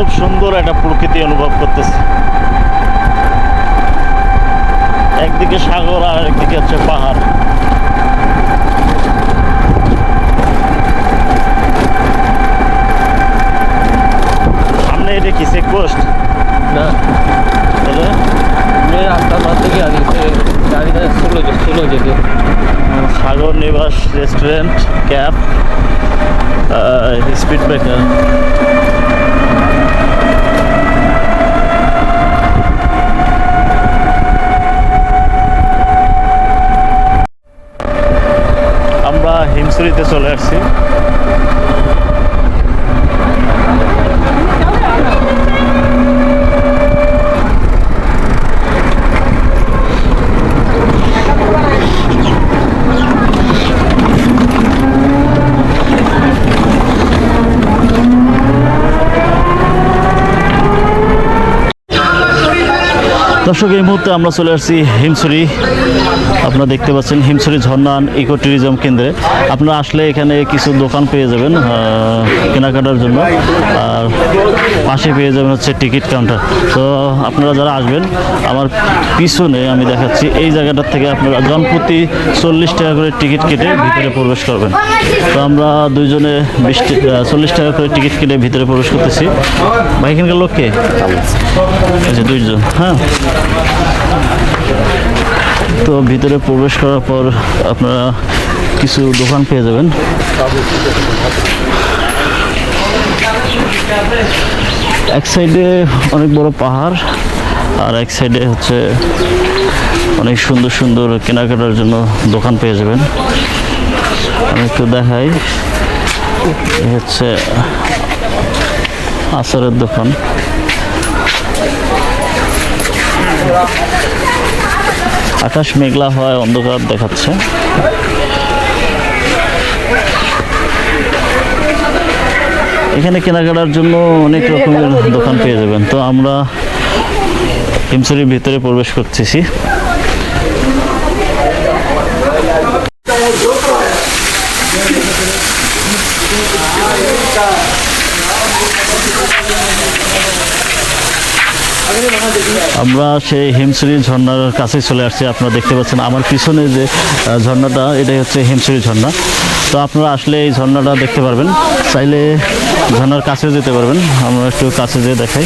খুব সুন্দর একটা প্রকৃতি অনুভব করতেছি। একদিকে সাগর আর একদিকে হচ্ছে পাহাড়। সামনে এটা কি চেকপোস্ট না। তাহলে থেকে আগে গাড়িটা যেতে সাগর নিবাস রেস্টুরেন্ট ক্যাব স্পিড ব্রেকার আমরা হিমসুরিতে চলে আসছি দর্শক এই মুহূর্তে আমরা চলে আসছি হিমসুরি আপনারা দেখতে পাচ্ছেন হিমসরি ঝর্ণা ইকো ট্যুরিজম কেন্দ্রে। আপনারা আসলে এখানে কিছু দোকান পেয়ে যাবেন কেনাকাটার জন্য। আর পাশে পেয়ে যাবেন হচ্ছে টিকিট কাউন্টার। তো আপনারা যারা আসবেন, আমার পিছনে আমি দেখাচ্ছি, এই জায়গাটার থেকে আপনারা জনপ্রতি চল্লিশ টাকা করে টিকিট কেটে ভিতরে প্রবেশ করবেন। তো আমরা দুইজনে বিশ চল্লিশ টাকা করে টিকিট কেটে ভিতরে প্রবেশ করতেছি। ভাই, এখানকার লোক কে? আচ্ছা দুইজন হ্যাঁ। তো ভিতরে প্রবেশ করার পর আপনারা কিছু দোকান পেয়ে যাবেন। এক সাইডে অনেক বড় পাহাড়, আর এক সাইডে হচ্ছে অনেক সুন্দর সুন্দর কেনাকাটার জন্য দোকান পেয়ে যাবেন। আমি একটু দেখাই। হচ্ছে আচারের দোকান। আকাশ মেঘলা হয় অন্ধকার দেখাচ্ছে। এখানে কেনাকাটার জন্য অনেক রকমের দোকান পেয়ে যাবেন। তো আমরা হিমসরির ভিতরে প্রবেশ করতেছি। আমরা সেই হিমসুরি ঝর্ণার কাছে চলে আসছি। আপনারা দেখতে পাচ্ছেন আমার পিছনে যে ঝর্ণাটা, এটাই হচ্ছে হিমসুরি ঝর্ণা। তো আপনারা আসলে এই ঝর্ণাটা দেখতে পারবেন। চাইলে ঝর্ণার কাছে যেতে পারবেন। আমরা একটু কাছে যেয়ে দেখাই।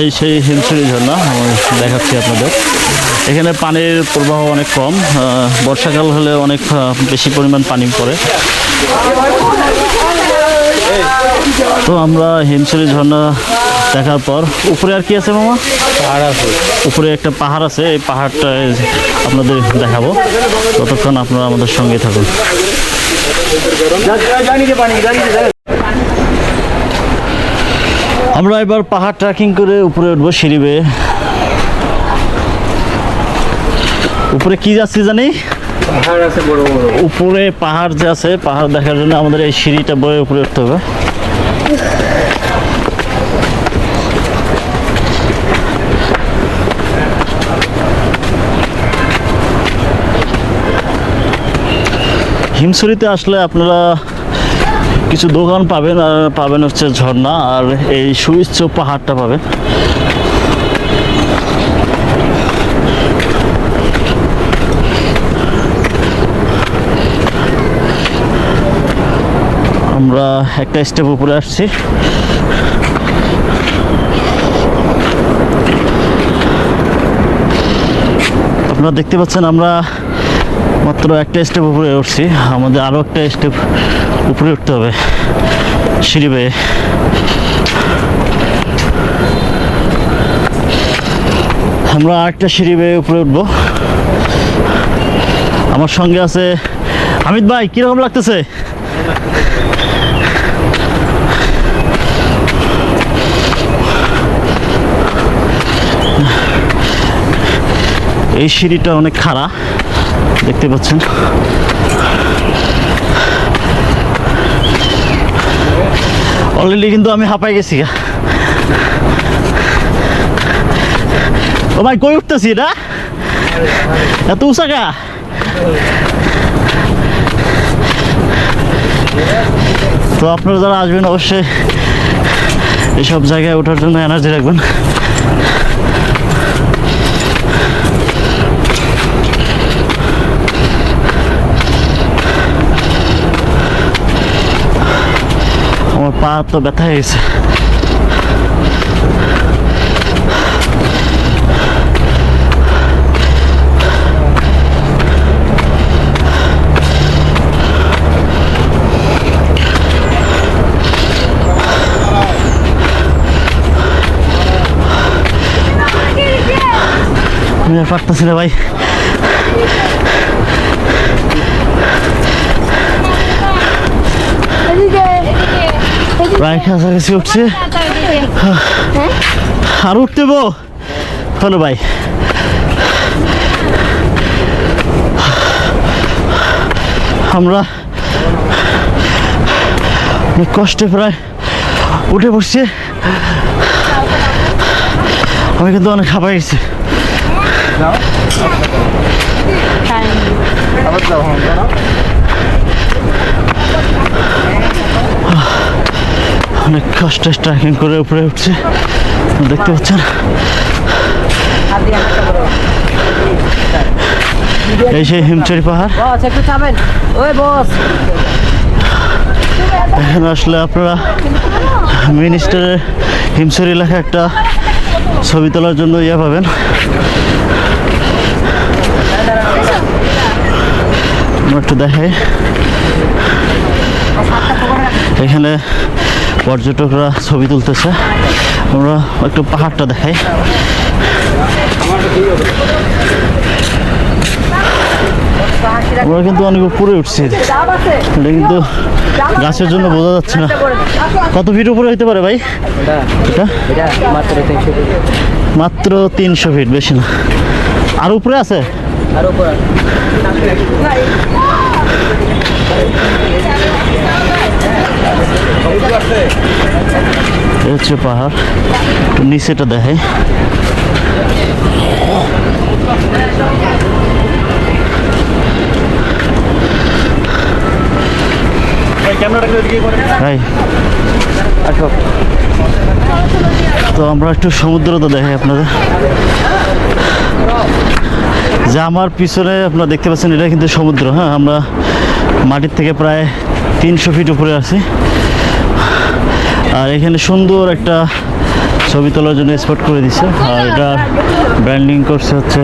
এই সেই হিমসুরি ঝর্ণা আমি দেখাচ্ছি আপনাদের। এখানে পানির প্রবাহ অনেক কম বর্ষাকাল হলে অনেক বেশি পরিমাণ পানি পড়ে। তো আমরা হিমসুরি ঝর্ণা দেখার পর উপরে আর কি আছে মামা? পাহাড় আছে। উপরে একটা পাহাড় আছে এই পাহাড়টা আপনাদের দেখাবো। ততক্ষণ আপনারা আমাদের সঙ্গে থাকুন। আমরা এবার পাহাড় ট্রেকিং করে উপরে উঠবো সিঁড়ি বেয়ে। উপরে কি যাচ্ছি জানি? উপরে পাহাড় যে আছে পাহাড় দেখার জন্য আমাদের এই সিঁড়িটা বয়ে উপরে উঠতে হবে। হিমসুরিতে আসলে আপনারা কিছু দোকান পাবেন আর পাবেন হচ্ছে ঝর্ণা আর এই সুইচ্ছ পাহাড়টা পাবেন। আমরা একটা স্টেপ উপরে আসছি। আপনারা দেখতে পাচ্ছেন আমরা মাত্র একটা স্টেপ উপরে উঠছি। আমাদের আরও একটা স্টেপ উপরে উঠতে হবে। সিঁড়ি বেয়ে। আমরা আরেকটা সিঁড়ি বেয়ে উপরে উঠবো। আমার সঙ্গে আছে হামিদ ভাই, কীরকম লাগতেছে? এই সিঁড়িটা অনেক খাড়া, দেখতে পাচ্ছেন। অলরেডি কিন্তু আমি হাঁপাই গেছি। ও ভাই, কই উঠতেছি এটা? এত উঁচা তো আপনারা যারা আসবেন অবশ্যই এসব জায়গায় ওঠার জন্য এনার্জি রাখবেন। আমার পা তো ব্যথা হয়ে গেছে। আর পারতেছি না ভাই। প্রায় কাছাকাছি উঠছে। আর উঠতে বো। হলো ভাই। আমরা কষ্টে প্রায় উঠে পড়ছি আমি কিন্তু অনেক খাপাই গেছি। অনেক কষ্টে ট্রেকিং করে উপরে উঠছে। দেখতে পাচ্ছেন? এই সেই হিমচরি পাহাড়। এখানে আসলে আপনারা মিনিস্টারের হিমসরি এলাকা একটা ছবি তোলার জন্য ইয়ে পাবেন। একটু দেখাই। এখানে পর্যটকরা ছবি তুলতেছে। আমরা একটু পাহাড়টা দেখাই। আমরা কিন্তু অনেক উপরে উঠছি। এটা কিন্তু গাছের জন্য বোঝা যাচ্ছে না। কত ফিট উপরে হইতে পারে ভাই? এটা মাত্র তিনশো ফিট বেশি না। আর উপরে আছে? আর উপর হচ্ছে পাহাড়। নিচেটা দেখে ভাই, আসো। তো আমরা একটু সমুদ্র তো দেখাই আপনাদের। যে আমার পিছনে আপনারা দেখতে পাচ্ছেন, এটা কিন্তু সমুদ্র হ্যাঁ? আমরা মাটির থেকে প্রায় তিনশো ফিট উপরে আছি। আর এখানে সুন্দর একটা ছবি তোলার জন্য স্পট করে দিচ্ছে। আর এটা ব্র্যান্ডিং করছে হচ্ছে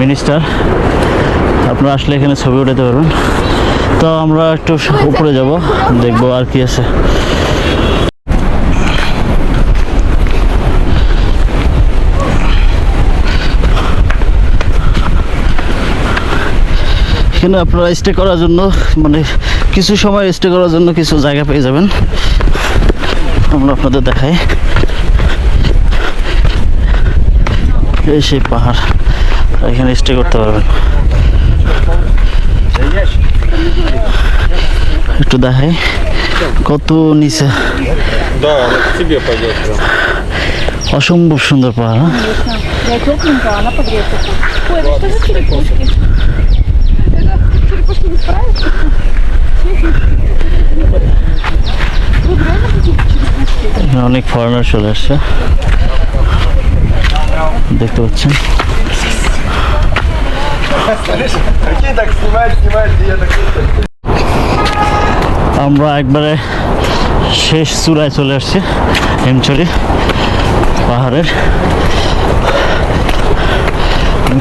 মিনিস্টার আপনারা আসলে এখানে ছবি উঠাতে পারবেন। তো আমরা একটু উপরে যাব, দেখব আর কি আছে। এখানে আপনারা স্টে করার জন্য মানে কিছু সময় স্টে করার জন্য কিছু জায়গা পেয়ে যাবেন। আমরা আপনাদের দেখাই। এই সেই পাহাড়, এখানে স্টে করতে পারবেন। একটু দেখাই। কত নিচে? অসম্ভব সুন্দর পাহাড় হ্যাঁ? অনেক ফরেনার চলে আসছে। দেখতে পাচ্ছেন? আমরা একবারে শেষ চূড়ায় চলে আসছি, হেমচরি পাহাড়ের।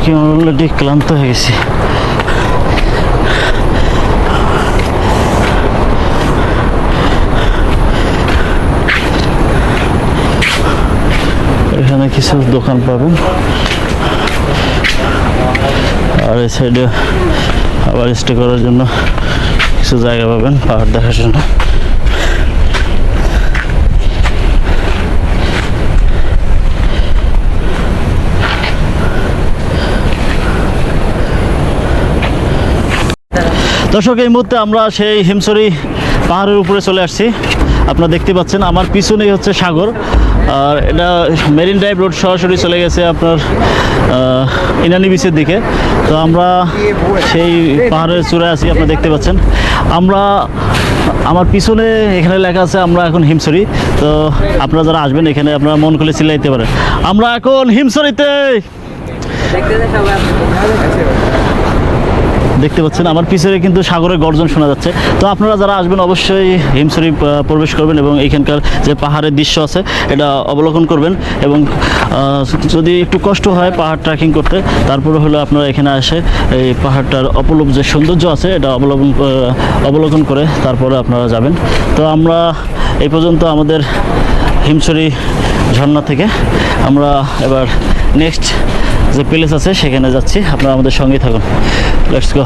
কি অলরেডি ক্লান্ত হয়ে গেছি। এখানে কিছু দোকান পাবেন। আর এই সাইডে আবার স্টে করার জন্য কিছু জায়গা পাবেন, পাহাড় দেখার জন্য। দর্শক, এই মুহূর্তে আমরা সেই হিমসরি পাহাড়ের উপরে চলে আসছি। আপনারা দেখতে পাচ্ছেন, আমার পিছনেই হচ্ছে সাগর। আর এটা মেরিন ড্রাইভ রোড সরাসরি চলে গেছে আপনার ইনানি বিচের দিকে। তো আমরা সেই পাহাড়ের চূড়ায় আছি, আপনারা দেখতে পাচ্ছেন। আমরা, আমার পিছনে এখানে লেখা আছে, আমরা এখন হিমসরি তো আপনারা যারা আসবেন এখানে, আপনারা মন খুলে চিল্লাইতে পারেন। আমরা এখন হিমসরিতে দেখতে পাচ্ছেন, আমার পিছনে কিন্তু সাগরের গর্জন শোনা যাচ্ছে। তো আপনারা যারা আসবেন, অবশ্যই হিমসরি প্রবেশ করবেন এবং এখানকার যে পাহাড়ের দৃশ্য আছে, এটা অবলোকন করবেন এবং যদি একটু কষ্ট হয় পাহাড় ট্রেকিং করতে, তারপরে হলো আপনারা এখানে আসে এই পাহাড়টার অপলূপ যে সৌন্দর্য আছে, এটা অবলম্বন অবলোকন করে তারপরে আপনারা যাবেন। তো আমরা এই পর্যন্ত আমাদের হিমছড়ি ঝর্ণা থেকে, আমরা এবার নেক্সট যে প্লেস আছে সেখানে যাচ্ছি। আপনারা আমাদের সঙ্গেই থাকুন। Let's go